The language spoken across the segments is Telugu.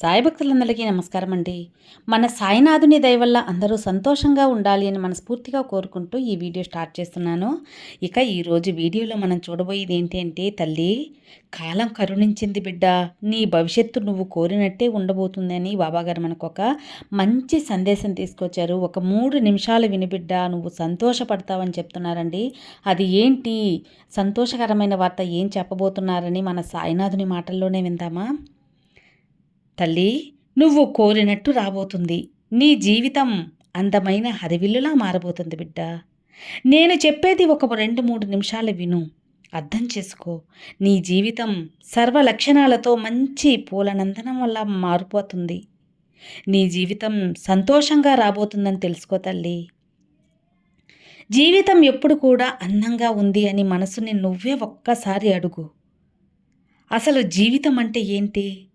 సాయి భక్తులందరికీ నమస్కారం అండి మన సాయినాథుని దయ వల్ల అందరూ సంతోషంగా ఉండాలి అని మనస్ఫూర్తిగా కోరుకుంటూ ఈ వీడియో స్టార్ట్ చేస్తున్నాను. ఇక ఈరోజు వీడియోలో మనం చూడబోయేది ఏంటంటే తల్లి కాలం కరుణించింది బిడ్డ. నీ భవిష్యత్తు నువ్వు కోరినట్టే ఉండబోతుందని బాబాగారు మనకు ఒక మంచి సందేశం తీసుకొచ్చారు. ఒక మూడు నిమిషాలు వినిబిడ్డ నువ్వు సంతోషపడతావని చెప్తున్నారండి. అది ఏంటి? సంతోషకరమైన వార్త ఏం చెప్పబోతున్నారని మన సాయినాథుని మాటల్లోనే విందామా? తల్లి నువ్వు కోరినట్టు రాబోతుంది. నీ జీవితం అందమైన హరివిల్లులా మారబోతుంది బిడ్డ. నేను చెప్పేది ఒక రెండు మూడు నిమిషాలు విను. అర్థం చేసుకో. నీ జీవితం సర్వ లక్షణాలతో మంచి పూలనందనం వల్ల మారిపోతుంది. నీ జీవితం సంతోషంగా రాబోతుందని తెలుసుకో తల్లి. జీవితం ఎప్పుడు కూడా అందంగా ఉంది అని మనసుని నువ్వే ఒక్కసారి అడుగు. అసలు జీవితం అంటే ఏంటి?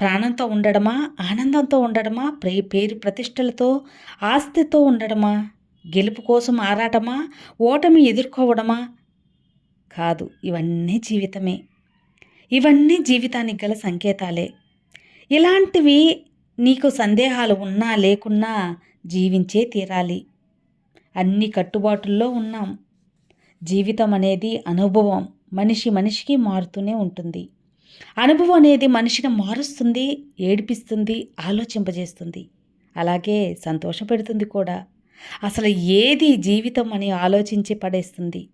ప్రాణంతో ఉండడమా? ఆనందంతో ఉండడమా? ప్రే పేరు ప్రతిష్టలతో? ఆస్తితో ఉండడమా? గెలుపు కోసం ఆరాటమా? ఓటమి ఎదుర్కోవడమా? కాదు ఇవన్నీ జీవితమే. ఇవన్నీ జీవితానికి గల సంకేతాలే. ఇలాంటివి నీకు సందేహాలు ఉన్నా లేకున్నా జీవించే తీరాలి. అన్ని కట్టుబాటుల్లో ఉన్నాం. జీవితం అనేది అనుభవం. మనిషి మనిషికి మారుతూనే ఉంటుంది. అనుభవం అనేది మనిషిని మారుస్తుంది ఏడిపిస్తుంది ఆలోచింపజేస్తుంది. అలాగే సంతోషపెడుతుంది కూడా. అసలు ఏది జీవితం అని ఆలోచించి పడేస్తుంది?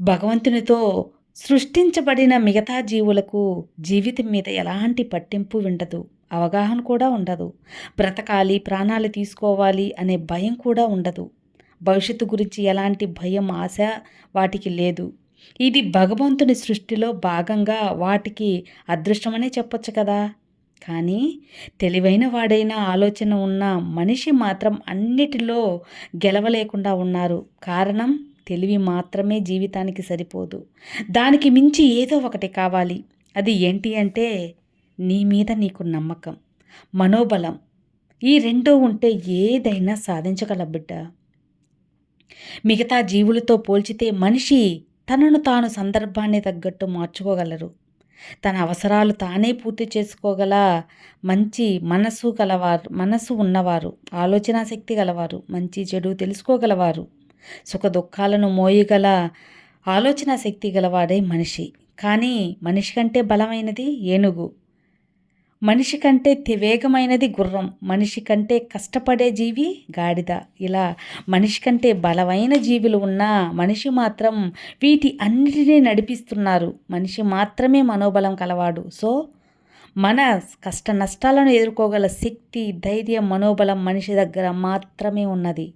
భగవంతునితో సృష్టించబడిన మిగతా జీవులకు జీవితం మీద ఎలాంటి పట్టింపు ఉండదు అవగాహన కూడా ఉండదు. బ్రతకాలి ప్రాణాలు తీసుకోవాలి అనే భయం కూడా ఉండదు. భవిష్యత్తు గురించి ఎలాంటి భయం ఆశ వాటికి లేదు. ఇది భగవంతుని సృష్టిలో భాగంగా వాటికి అదృష్టమనే చెప్పొచ్చు కదా. కానీ తెలివైన వాడైన ఆలోచన ఉన్న మనిషి మాత్రం అన్నిటిలో గెలవలేకుండా ఉన్నారు. కారణం తెలివి మాత్రమే జీవితానికి సరిపోదు. దానికి మించి ఏదో ఒకటి కావాలి. అది ఏంటి అంటే నీ మీద నీకు నమ్మకం మనోబలం. ఈ రెండూ ఉంటే ఏదైనా సాధించగల బిడ్డ. మిగతా జీవులతో పోల్చితే మనిషి తనను తాను సందర్భాన్ని తగ్గట్టు మార్చుకోగలరు. తన అవసరాలు తానే పూర్తి చేసుకోగల మంచి మనసు గలవారు మనసు ఉన్నవారు ఆలోచన శక్తి గలవారు మంచి చెడు తెలుసుకోగలవారు. సుఖ దుఃఖాలను మోయగల ఆలోచన శక్తి గలవాడే మనిషి. కానీ మనిషి కంటే బలమైనది ఏనుగు. మనిషి కంటే వేగమైనది గుర్రం మనిషి కంటే కష్టపడే జీవి గాడిద. ఇలా మనిషి కంటే బలమైన జీవులు ఉన్నా మనిషి మాత్రం వీటి అన్నిటినీ నడిపిస్తున్నారు. మనిషి మాత్రమే మనోబలం కలవాడు. సో మన కష్ట నష్టాలను ఎదుర్కోగల శక్తి ధైర్యం మనోబలం మనిషి దగ్గర మాత్రమే ఉన్నది.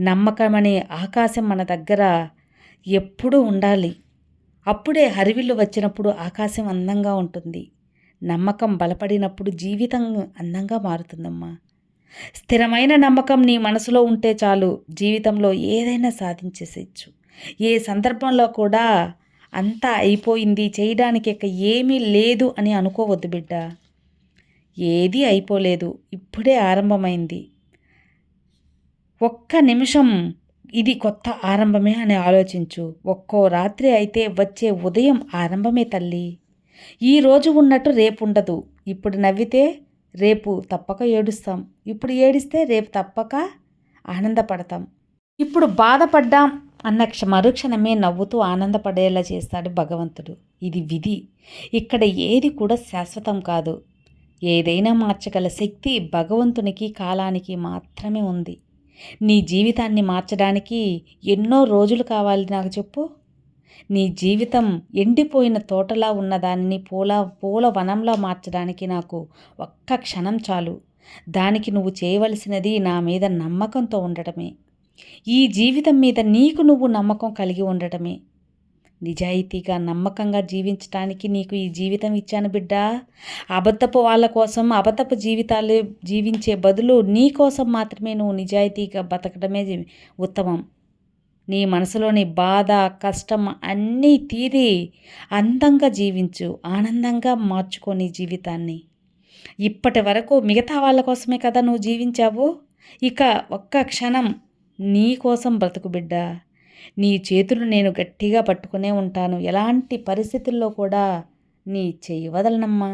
నమ్మకం అనే ఆకాశం మన దగ్గర ఎప్పుడూ ఉండాలి. అప్పుడే హరివిల్లు వచ్చినప్పుడు ఆకాశం అందంగా ఉంటుంది. నమ్మకం బలపడినప్పుడు జీవితం అందంగా మారుతుందమ్మా. స్థిరమైన నమ్మకం నీ మనసులో ఉంటే చాలు జీవితంలో ఏదైనా సాధించేసేయచ్చు ఏ సందర్భంలో కూడా అంతా అయిపోయింది చేయడానికి ఇక ఏమీ లేదు అని అనుకోవద్దు బిడ్డ. ఏది అయిపోలేదు ఇప్పుడే ఆరంభమైంది. ఒక్క నిమిషం ఇది కొత్త ఆరంభమే అని ఆలోచించు. ఒక్కో రాత్రి అయితే వచ్చే ఉదయం ఆరంభమే తల్లి. ఈ రోజు ఉన్నట్టు రేపు ఉండదు ఇప్పుడు నవ్వితే రేపు తప్పక ఏడుస్తాం. ఇప్పుడు ఏడిస్తే రేపు తప్పక ఆనందపడతాం. ఇప్పుడు బాధపడ్డాం అన్న క్ష మరుక్షణమే నవ్వుతూ ఆనందపడేలా చేస్తాడు భగవంతుడు. ఇది విధి. ఇక్కడ ఏది కూడా శాశ్వతం కాదు. ఏదైనా మార్చగల శక్తి భగవంతునికి కాలానికి మాత్రమే ఉంది. నీ జీవితాన్ని మార్చడానికి ఎన్నో రోజులు కావాలి నాకు చెప్పు. నీ జీవితం ఎండిపోయిన తోటలా ఉన్నదాన్ని పూల పూల వనంలా మార్చడానికి నాకు ఒక్క క్షణం చాలు. దానికి నువ్వు చేయవలసినది నా మీద నమ్మకంతో ఉండటమే. ఈ జీవితం మీద నీకు నువ్వు నమ్మకం కలిగి ఉండటమే. నిజాయితీగా నమ్మకంగా జీవించటానికి నీకు ఈ జీవితం ఇచ్చాను బిడ్డా. అబద్ధపు వాళ్ళ కోసం అబద్ధపు జీవితాలు జీవించే బదులు నీ కోసం మాత్రమే నువ్వు నిజాయితీగా బతకడమే ఉత్తమం. నీ మనసులోని బాధ కష్టం అన్నీ తీరి అందంగా జీవించు ఆనందంగా మార్చుకో నీ జీవితాన్ని. ఇప్పటి వరకు మిగతా వాళ్ళ కోసమే కదా నువ్వు జీవించావు? ఇక ఒక్క క్షణం నీ కోసం బ్రతుకు బిడ్డ. నీ చేతులు నేను గట్టిగా పట్టుకునే ఉంటాను. ఎలాంటి పరిస్థితుల్లో కూడా నీ చెయ్యి వదలనమ్మా.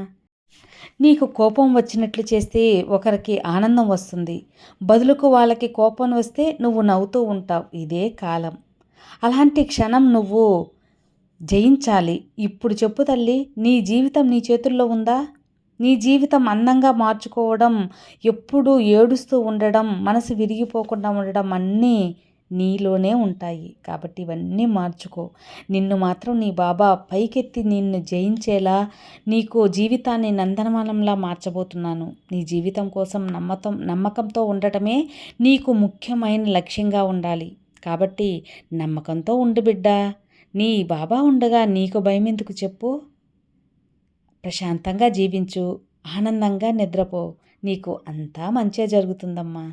నీకు కోపం వచ్చినట్లు చేస్తే ఒకరికి ఆనందం వస్తుంది. బదులుకు వాళ్ళకి కోపం వస్తే నువ్వు నవ్వుతూ ఉంటావు. ఇదే కాలం. అలాంటి క్షణం నువ్వు జయించాలి. ఇప్పుడు చెప్పు తల్లి నీ జీవితం నీ చేతుల్లో ఉందా? నీ జీవితం అందంగా మార్చుకోవడం ఎప్పుడూ ఏడుస్తూ ఉండడం మనసు విరిగిపోకుండా ఉండడం అన్నీ నీలోనే ఉంటాయి. కాబట్టి ఇవన్నీ మార్చుకో. నిన్ను మాత్రం నీ బాబా పైకెత్తి నిన్ను జయించేలా నీకు జీవితాన్ని నందనవనంలా మార్చబోతున్నాను. నీ జీవితం కోసం నమ్మకం నమ్మకంతో ఉండటమే నీకు ముఖ్యమైన లక్ష్యంగా ఉండాలి. కాబట్టి నమ్మకంతో ఉండు బిడ్డ. నీ బాబా ఉండగా నీకు భయం ఎందుకు చెప్పు? ప్రశాంతంగా జీవించు. ఆనందంగా నిద్రపో. నీకు అంతా మంచిగా జరుగుతుందమ్మా.